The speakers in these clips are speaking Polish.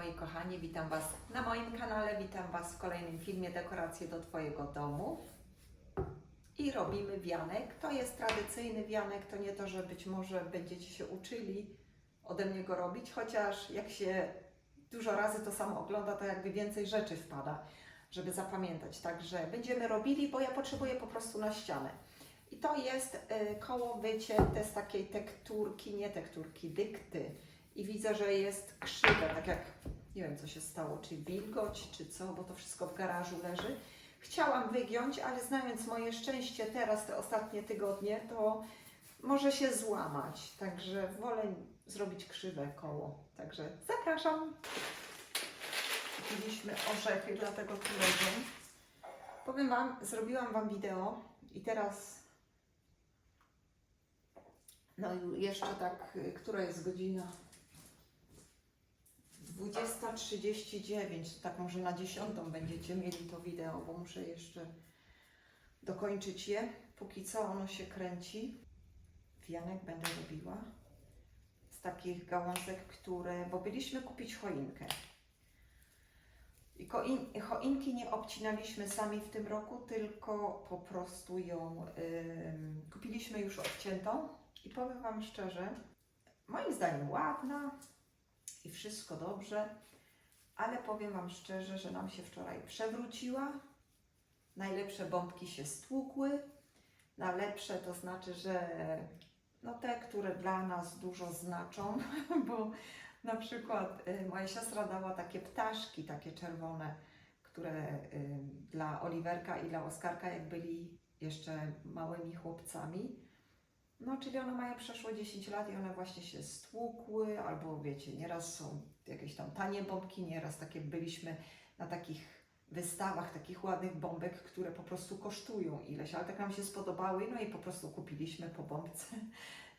moi kochani, witam Was na moim kanale, witam Was w kolejnym filmie Dekoracje do Twojego domu. I robimy wianek. To jest tradycyjny wianek, to nie to, że być może będziecie się uczyli ode mnie go robić, chociaż jak się dużo razy to samo ogląda, to jakby więcej rzeczy wpada, żeby zapamiętać. Także będziemy robili, bo ja potrzebuję po prostu na ścianę. I to jest y, koło wycięte z takiej tekturki, nie tekturki, dykty. I widzę, że jest krzywe, tak jak nie wiem co się stało, czy wilgoć, czy co, bo to wszystko w garażu leży. Chciałam wygiąć, ale znając moje szczęście teraz, te ostatnie tygodnie, to może się złamać. Także wolę zrobić krzywe koło. Także zapraszam. Kupiliśmy orzechy, dlatego tu leżą. Powiem Wam, zrobiłam Wam wideo i teraz no jeszcze tak, która jest godzina? 20.39, tak może na 10 będziecie mieli to wideo, bo muszę jeszcze dokończyć je. Póki co ono się kręci. Wianek będę robiła z takich gałązek, które, bo byliśmy kupić choinkę. I choinki nie obcinaliśmy sami w tym roku, tylko po prostu ją kupiliśmy już obciętą. I powiem Wam szczerze, moim zdaniem ładna i wszystko dobrze, ale powiem Wam szczerze, że nam się wczoraj przewróciła. Najlepsze bombki się stłukły. Na lepsze to znaczy, że no te, które dla nas dużo znaczą, bo na przykład y, moja siostra dała takie ptaszki, takie czerwone, które y, dla Oliwerka i dla Oskarka, jak byli jeszcze małymi chłopcami. No, czyli one mają przeszło 10 lat i one właśnie się stłukły, albo wiecie, nieraz są jakieś tam tanie bombki, nieraz takie byliśmy na takich wystawach takich ładnych bombek, które po prostu kosztują ileś, ale tak nam się spodobały, no i po prostu kupiliśmy po bombce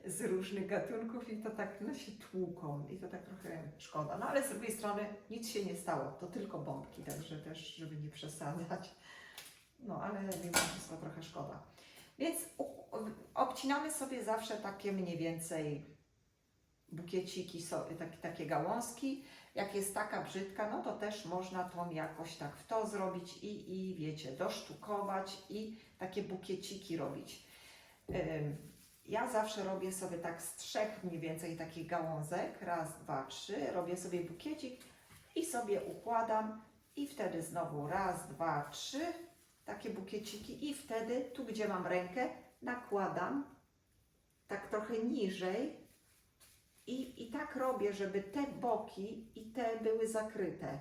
z różnych gatunków i to tak no, się tłuką i to tak trochę szkoda. No ale z drugiej strony nic się nie stało, to tylko bombki, także też, żeby nie przesadzać. No ale mimo wszystko trochę szkoda. Więc obcinamy sobie zawsze takie mniej więcej bukieciki, tak, takie gałązki. Jak jest taka brzydka, no to też można tą jakoś tak w to zrobić i, i wiecie, dosztukować i takie bukieciki robić. Ja zawsze robię sobie tak z trzech mniej więcej takich gałązek, raz, dwa, trzy, robię sobie bukiecik i sobie układam i wtedy znowu raz, dwa, trzy, takie bukieciki i wtedy tu, gdzie mam rękę, nakładam tak trochę niżej i, i tak robię, żeby te boki i te były zakryte.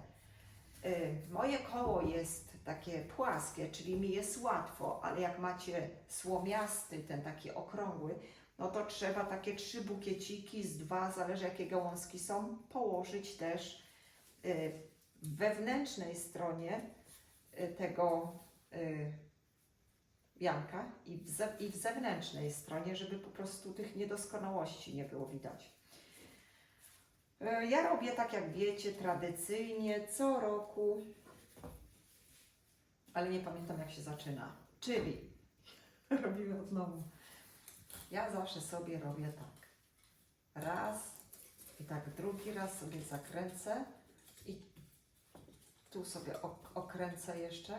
Y, Moje koło jest takie płaskie, czyli mi jest łatwo, ale jak macie słomiasty, ten taki okrągły, no to trzeba takie trzy bukieciki z dwa, zależy jakie gałązki są, położyć też y, w wewnętrznej stronie y, tego y, Janka i w, ze, i w zewnętrznej stronie, żeby po prostu tych niedoskonałości nie było widać. E, Ja robię tak jak wiecie, tradycyjnie, co roku, ale nie pamiętam jak się zaczyna. Czyli robimy od nowa. Ja zawsze sobie robię tak. Raz i tak drugi raz sobie zakręcę i tu sobie ok- okręcę jeszcze.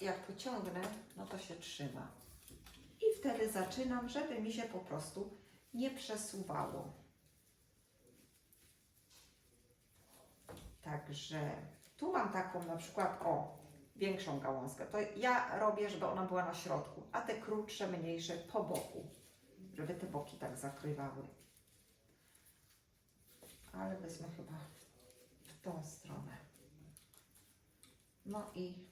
Jak pociągnę, no to się trzyma. I wtedy zaczynam, żeby mi się po prostu nie przesuwało. Także tu mam taką na przykład, o, większą gałązkę. To ja robię, żeby ona była na środku, a te krótsze, mniejsze po boku, żeby te boki tak zakrywały. Ale wezmę chyba w tą stronę. No i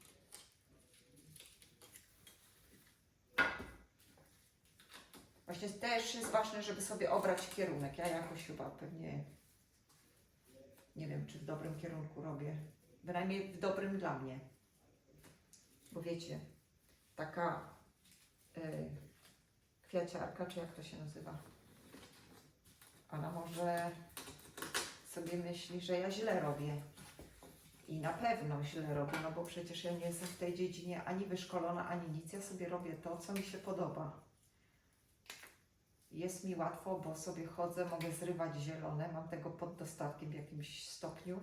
Właśnie też jest ważne, żeby sobie obrać kierunek. Ja jakoś chyba pewnie nie wiem, czy w dobrym kierunku robię. Bynajmniej w dobrym dla mnie. Bo wiecie, taka y, kwiaciarka, czy jak to się nazywa? Ona może sobie myśli, że ja źle robię. I na pewno źle robię, no bo przecież ja nie jestem w tej dziedzinie ani wyszkolona, ani nic. Ja sobie robię to, co mi się podoba. jest mi łatwo, bo sobie chodzę, mogę zrywać zielone, mam tego pod dostatkiem w jakimś stopniu.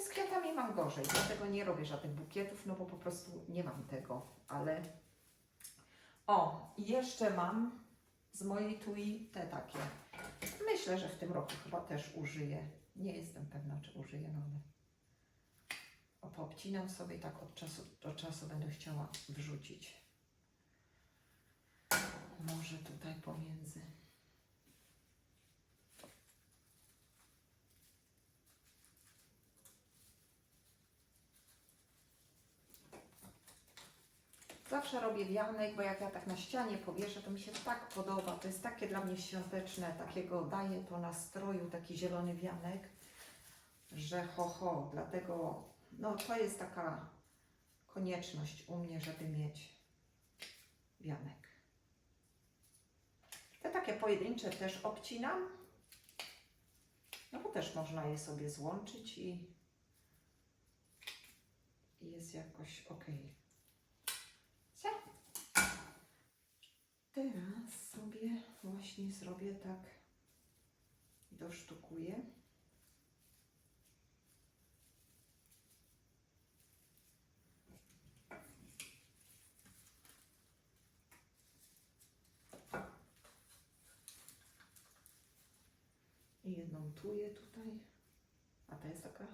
Z kwiatami mam gorzej, dlatego nie robię żadnych bukietów, no bo po prostu nie mam tego, ale... O, jeszcze mam z mojej tui te takie. Myślę, że w tym roku chyba też użyję. Nie jestem pewna, czy użyję, no ale... O, poobcinam sobie tak od czasu do czasu będę chciała wrzucić. Może tutaj pomiędzy. Zawsze robię wianek, bo jak ja tak na ścianie powieszę, to mi się tak podoba. To jest takie dla mnie świąteczne, takiego daje to nastroju, taki zielony wianek, że ho, ho. Dlatego, no to jest taka konieczność u mnie, żeby mieć wianek. Te takie pojedyncze też obcinam, no bo też można je sobie złączyć i, jest jakoś ok. Co? Teraz sobie właśnie zrobię tak, dosztukuję. Tuję tutaj. A ta jest taka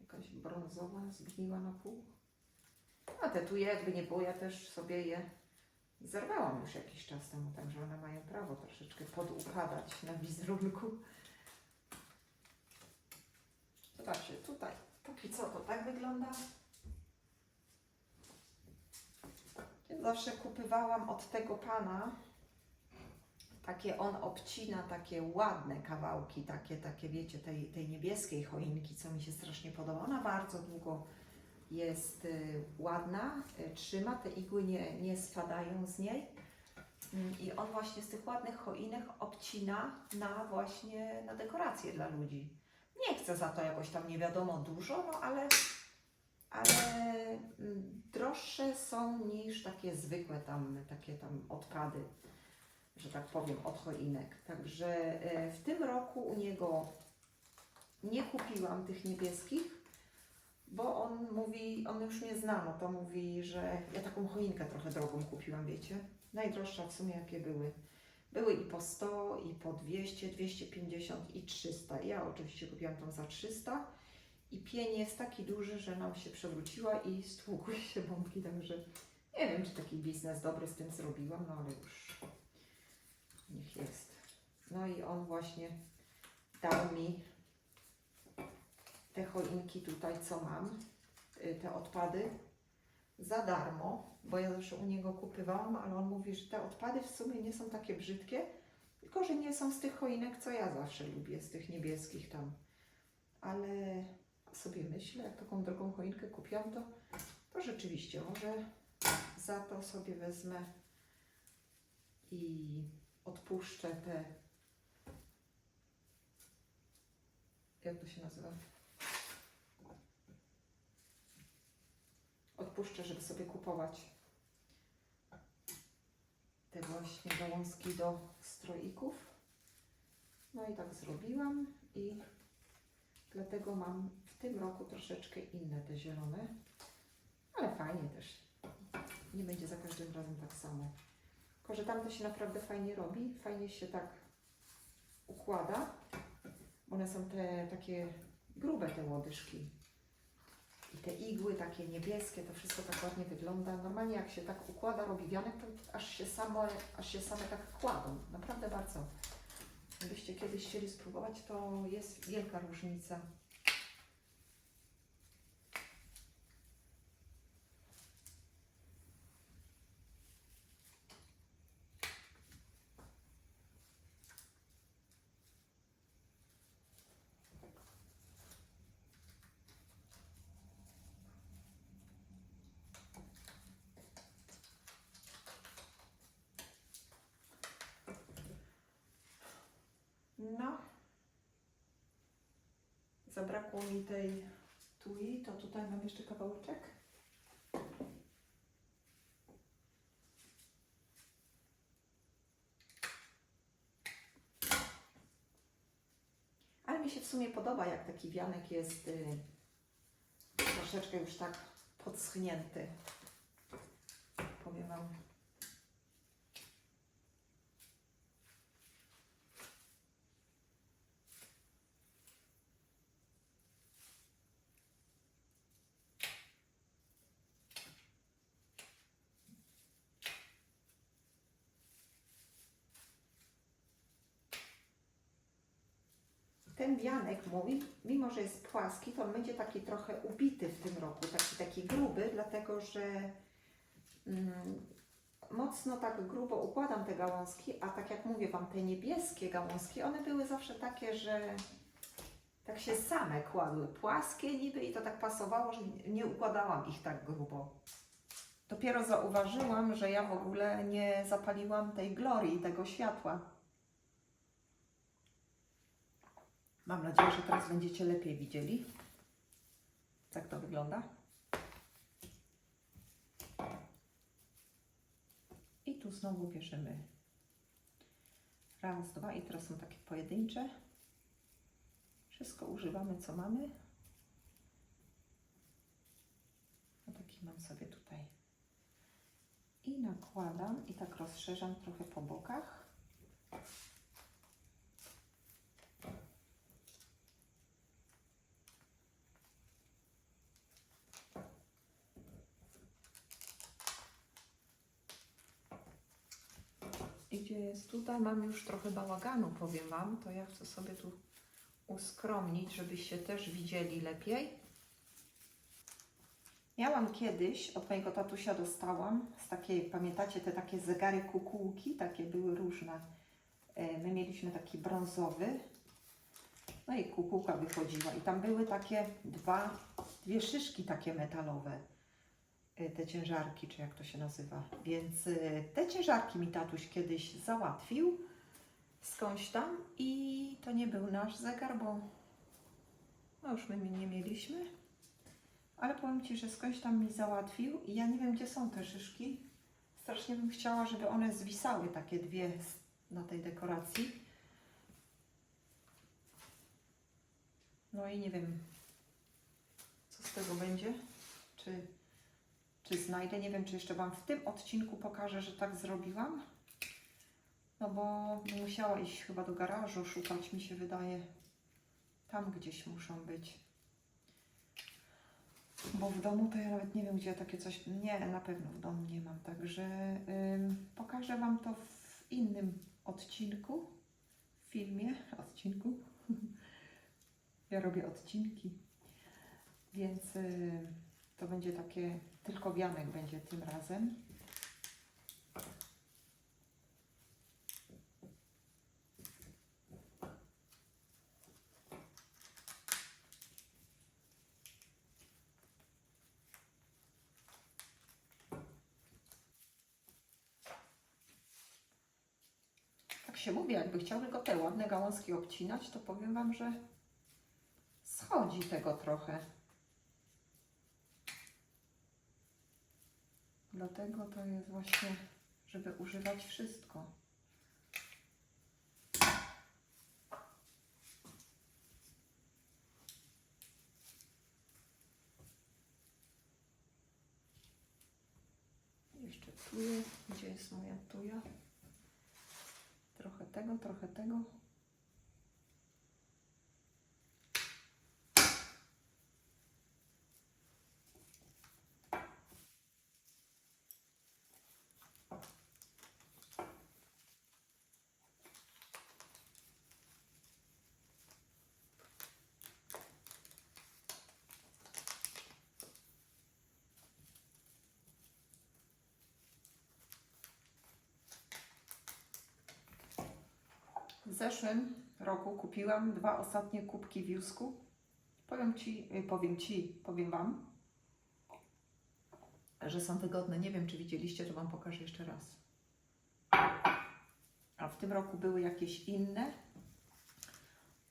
jakaś brązowa, zgniła na pół. A te tuje jakby nie było, ja też sobie je zerwałam już jakiś czas temu, także one mają prawo troszeczkę podupadać na wizerunku. Zobaczcie, tutaj póki co to tak wygląda. Zawsze kupywałam od tego pana takie on obcina takie ładne kawałki, takie, takie wiecie, tej, tej niebieskiej choinki, co mi się strasznie podoba. Ona bardzo długo jest y, ładna, y, trzyma, te igły nie, nie spadają z niej. Mm, I on właśnie z tych ładnych choinek obcina na właśnie na dekoracje dla ludzi. Nie chce za to jakoś tam nie wiadomo dużo, no ale, ale mm, droższe są niż takie zwykłe tam, takie tam odpady że tak powiem, od choinek. Także e, w tym roku u niego nie kupiłam tych niebieskich, bo on mówi, on już mnie zna, no to mówi, że ja taką choinkę trochę drogą kupiłam, wiecie. Najdroższa w sumie jakie były. Były i po 100, i po 200, 250 i 300. Ja oczywiście kupiłam tą za 300 i pień jest taki duży, że nam się przewróciła i stłukły się bombki, także nie wiem, czy taki biznes dobry z tym zrobiłam, no ale już niech jest. No i on właśnie dał mi te choinki tutaj, co mam, y, te odpady, za darmo, bo ja zawsze u niego kupywałam, ale on mówi, że te odpady w sumie nie są takie brzydkie, tylko że nie są z tych choinek, co ja zawsze lubię, z tych niebieskich tam. Ale sobie myślę, jak taką drogą choinkę kupiłam, to, to rzeczywiście może za to sobie wezmę i odpuszczę te. Jak to się nazywa? Odpuszczę, żeby sobie kupować te właśnie gałązki do stroików. No i tak zrobiłam i dlatego mam w tym roku troszeczkę inne te zielone, ale fajnie też. Nie będzie za każdym razem tak samo. Tylko, że tam to się naprawdę fajnie robi, fajnie się tak układa. One są te takie grube te łodyżki. I te igły takie niebieskie, to wszystko tak ładnie wygląda. Normalnie jak się tak układa, robi wianek, to aż się, samo, aż się same tak kładą. Naprawdę bardzo. Gdybyście kiedyś chcieli spróbować, to jest wielka różnica. zabrakło mi tej tui, to tutaj mam jeszcze kawałeczek. Ale mi się w sumie podoba, jak taki wianek jest y, troszeczkę już tak podschnięty. Powiem Wam. Ten wianek mój, mimo że jest płaski, to on będzie taki trochę ubity w tym roku, taki, taki gruby, dlatego że mm, mocno tak grubo układam te gałązki, a tak jak mówię Wam, te niebieskie gałązki, one były zawsze takie, że tak się same kładły, płaskie niby i to tak pasowało, że nie układałam ich tak grubo. Dopiero zauważyłam, że ja w ogóle nie zapaliłam tej glorii, tego światła. Mam nadzieję, że teraz będziecie lepiej widzieli, jak to wygląda. I tu znowu bierzemy raz, dwa i teraz są takie pojedyncze. Wszystko używamy, co mamy. No taki mam sobie tutaj. I nakładam i tak rozszerzam trochę po bokach. Jest tutaj, mam już trochę bałaganu, powiem Wam, to ja chcę sobie tu uskromnić, żebyście też widzieli lepiej. Ja mam kiedyś, od mojego tatusia dostałam, z takiej, pamiętacie, te takie zegary kukułki, takie były różne. E, My mieliśmy taki brązowy, no i kukułka wychodziła. I tam były takie dwa, dwie szyszki takie metalowe te ciężarki, czy jak to się nazywa. Więc y, te ciężarki mi tatuś kiedyś załatwił skądś tam i to nie był nasz zegar, bo no już my nie mieliśmy. Ale powiem Ci, że skądś tam mi załatwił i ja nie wiem, gdzie są te szyszki. Strasznie bym chciała, żeby one zwisały takie dwie na tej dekoracji. No i nie wiem, co z tego będzie. Czy czy znajdę. Nie wiem, czy jeszcze Wam w tym odcinku pokażę, że tak zrobiłam. No bo musiała iść chyba do garażu szukać, mi się wydaje. Tam gdzieś muszą być. Bo w domu to ja nawet nie wiem, gdzie ja takie coś... Nie, na pewno w domu nie mam. Także ym, pokażę Wam to w innym odcinku. W filmie. Odcinku. ja robię odcinki. Więc... Yy, to będzie takie, tylko wianek będzie tym razem. Tak się mówi, jakby chciał tylko te ładne gałązki obcinać, to powiem Wam, że schodzi tego trochę. Dlatego to jest właśnie, żeby używać wszystko. Jeszcze tuję. Gdzie jest moja tuja? Trochę tego, trochę tego. Zeszłym roku kupiłam dwa ostatnie kubki wiusku. Powiem Ci, y, powiem Ci, powiem Wam, że są wygodne. Nie wiem, czy widzieliście, to Wam pokażę jeszcze raz. A w tym roku były jakieś inne.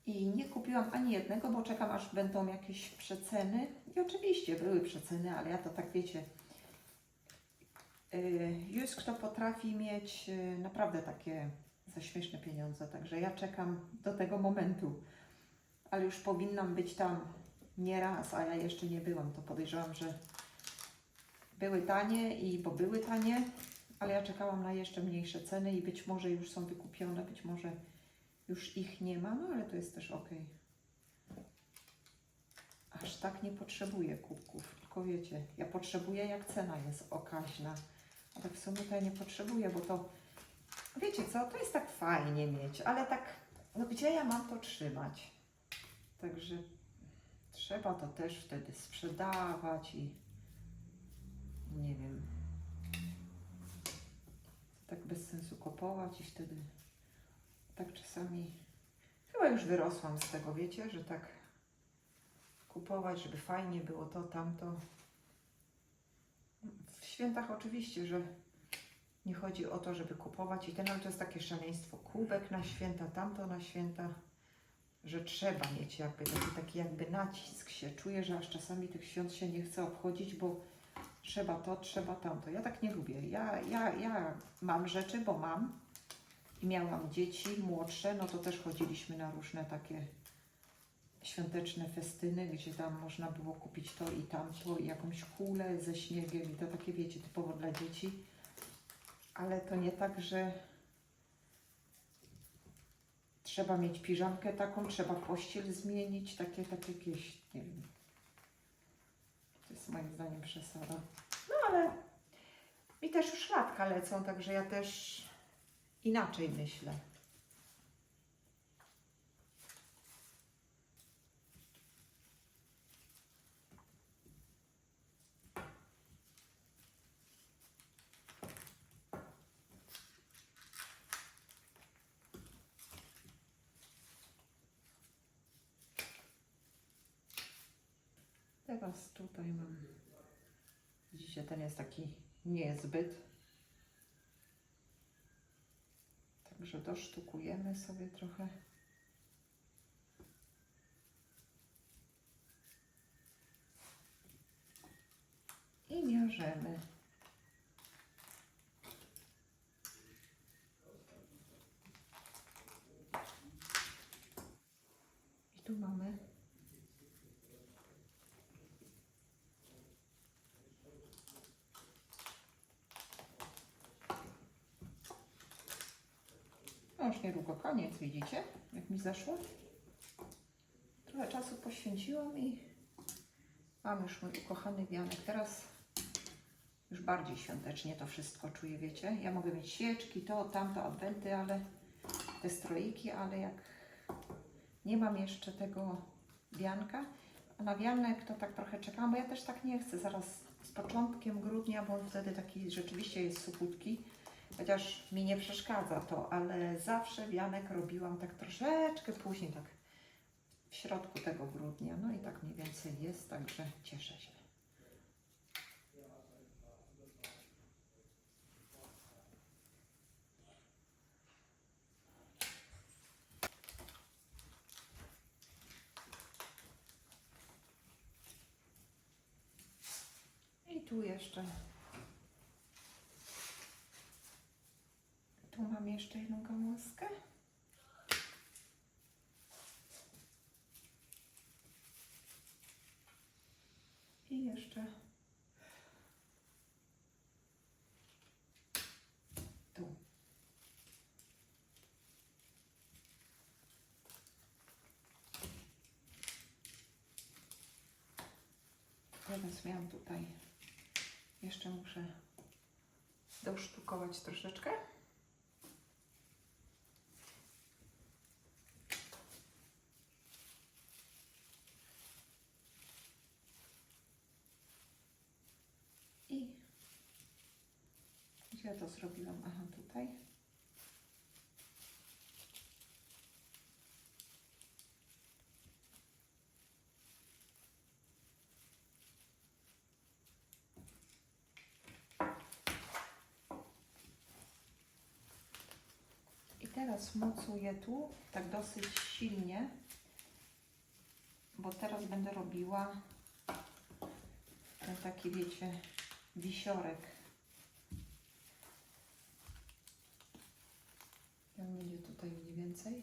I nie kupiłam ani jednego, bo czekam, aż będą jakieś przeceny. I oczywiście były przeceny, ale ja to tak wiecie. y, Już kto potrafi mieć y, naprawdę takie za śmieszne pieniądze, także ja czekam do tego momentu. ale już powinnam być tam nie raz, a ja jeszcze nie byłam, to podejrzewam, że były tanie i bo były tanie, ale ja czekałam na jeszcze mniejsze ceny i być może już są wykupione, być może już ich nie ma, no ale to jest też ok. Aż tak nie potrzebuję kubków, tylko wiecie, ja potrzebuję jak cena jest okaźna, a tak w sumie to ja nie potrzebuję, bo to wiecie co, to jest tak fajnie mieć, ale tak, no gdzie ja mam to trzymać? Także trzeba to też wtedy sprzedawać i nie wiem, tak bez sensu kupować i wtedy tak czasami chyba już wyrosłam z tego, wiecie, że tak kupować, żeby fajnie było to, tamto. W świętach oczywiście, że nie chodzi o to, żeby kupować i ten, ale to jest takie szaleństwo. Kubek na święta, tamto na święta, że trzeba mieć jakby taki, taki jakby nacisk się. Czuję, że aż czasami tych świąt się nie chce obchodzić, bo trzeba to, trzeba tamto. Ja tak nie lubię. Ja, ja, ja mam rzeczy, bo mam i miałam dzieci młodsze, no to też chodziliśmy na różne takie świąteczne festyny, gdzie tam można było kupić to i tamto i jakąś kulę ze śniegiem i to takie wiecie, typowo dla dzieci. Ale to nie tak, że trzeba mieć piżamkę taką, trzeba pościel zmienić, takie, takie jakieś, nie wiem. To jest moim zdaniem przesada. No ale mi też już latka lecą, także ja też inaczej myślę. Teraz tutaj mam. Widzicie, ten jest taki niezbyt. Także dosztukujemy sobie trochę. I mierzymy. I tu mamy No już niedługo koniec, widzicie, jak mi zeszło. Trochę czasu poświęciłam i mam już mój ukochany wianek. Teraz już bardziej świątecznie to wszystko czuję, wiecie. Ja mogę mieć świeczki, to, tamto, adwenty, ale te stroiki, ale jak nie mam jeszcze tego wianka, a na wianek to tak trochę czekam, bo ja też tak nie chcę. Zaraz z początkiem grudnia, bo wtedy taki rzeczywiście jest suchutki. Chociaż mi nie przeszkadza to, ale zawsze wianek robiłam tak troszeczkę później, tak w środku tego grudnia. No i tak mniej więcej jest, także cieszę się. I tu jeszcze Tu mam jeszcze jedną gałązkę. I jeszcze tu. Teraz miałam tutaj, jeszcze muszę dosztukować troszeczkę. I gdzie ja to zrobiłam? Aha, tutaj. I teraz mocuję tu tak dosyć silnie, bo teraz będę robiła ten taki, wiecie, wisiorek. Jak będzie tutaj mniej więcej.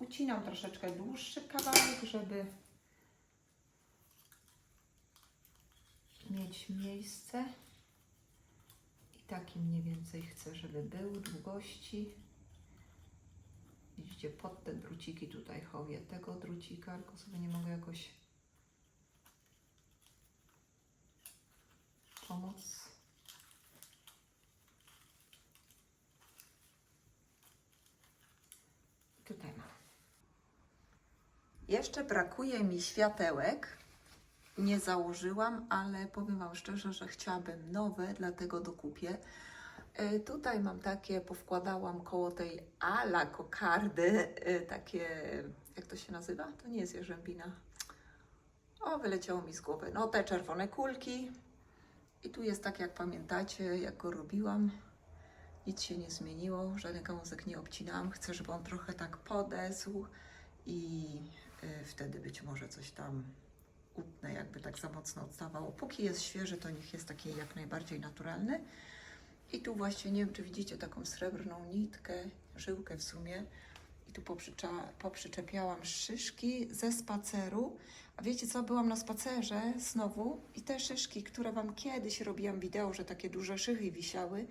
odcinam troszeczkę dłuższy kawałek, żeby mieć miejsce. Taki mniej więcej chcę, żeby był długości. Widzicie, pod te druciki tutaj chowię tego drucika, tylko sobie nie mogę jakoś pomóc. Tutaj mam. Jeszcze brakuje mi światełek. Nie założyłam, ale powiem Wam szczerze, że chciałabym nowe, dlatego dokupię. E, Tutaj mam takie, powkładałam koło tej ala kokardy, e, takie, jak to się nazywa? To nie jest jarzębina. O, wyleciało mi z głowy. No, te czerwone kulki. I tu jest tak, jak pamiętacie, jak go robiłam. Nic się nie zmieniło, żadnych gałązek nie obcinałam. Chcę, żeby on trochę tak podesł i y, wtedy być może coś tam utnę, jakby tak za mocno odstawało. Póki jest świeży, to niech jest taki jak najbardziej naturalny. I tu właśnie, nie wiem, czy widzicie taką srebrną nitkę, żyłkę w sumie. I tu poprzyczepiałam szyszki ze spaceru. A wiecie co, byłam na spacerze znowu i te szyszki, które Wam kiedyś robiłam wideo, że takie duże szychy wisiały,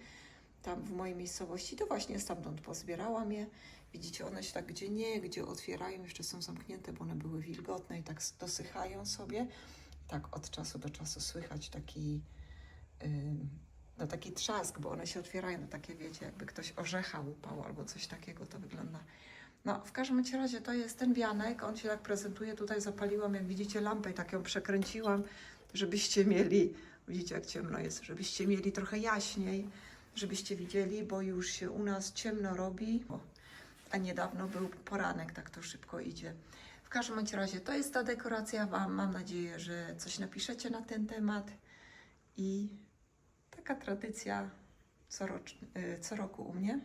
tam w mojej miejscowości, to właśnie stamtąd pozbierałam je. Widzicie, one się tak gdzie nie, gdzie otwierają, jeszcze są zamknięte, bo one były wilgotne i tak dosychają sobie. Tak od czasu do czasu słychać taki, no taki trzask, bo one się otwierają, no takie wiecie, jakby ktoś orzecha łupał albo coś takiego to wygląda. No, w każdym razie to jest ten wianek, on się tak prezentuje, tutaj zapaliłam, jak widzicie lampę i tak ją przekręciłam, żebyście mieli, widzicie jak ciemno jest, żebyście mieli trochę jaśniej, żebyście widzieli, bo już się u nas ciemno robi, o, a niedawno był poranek, tak to szybko idzie. W każdym bądź razie to jest ta dekoracja Wam, mam nadzieję, że coś napiszecie na ten temat i taka tradycja co, y, co roku u mnie.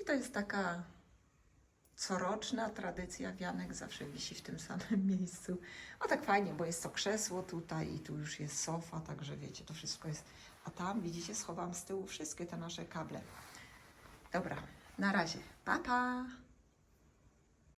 I to jest taka coroczna tradycja. Wianek zawsze wisi w tym samym miejscu. O tak fajnie, bo jest to krzesło tutaj i tu już jest sofa, także wiecie, to wszystko jest. A tam, widzicie, schowam z tyłu wszystkie te nasze kable. Dobra, na razie. Pa, pa!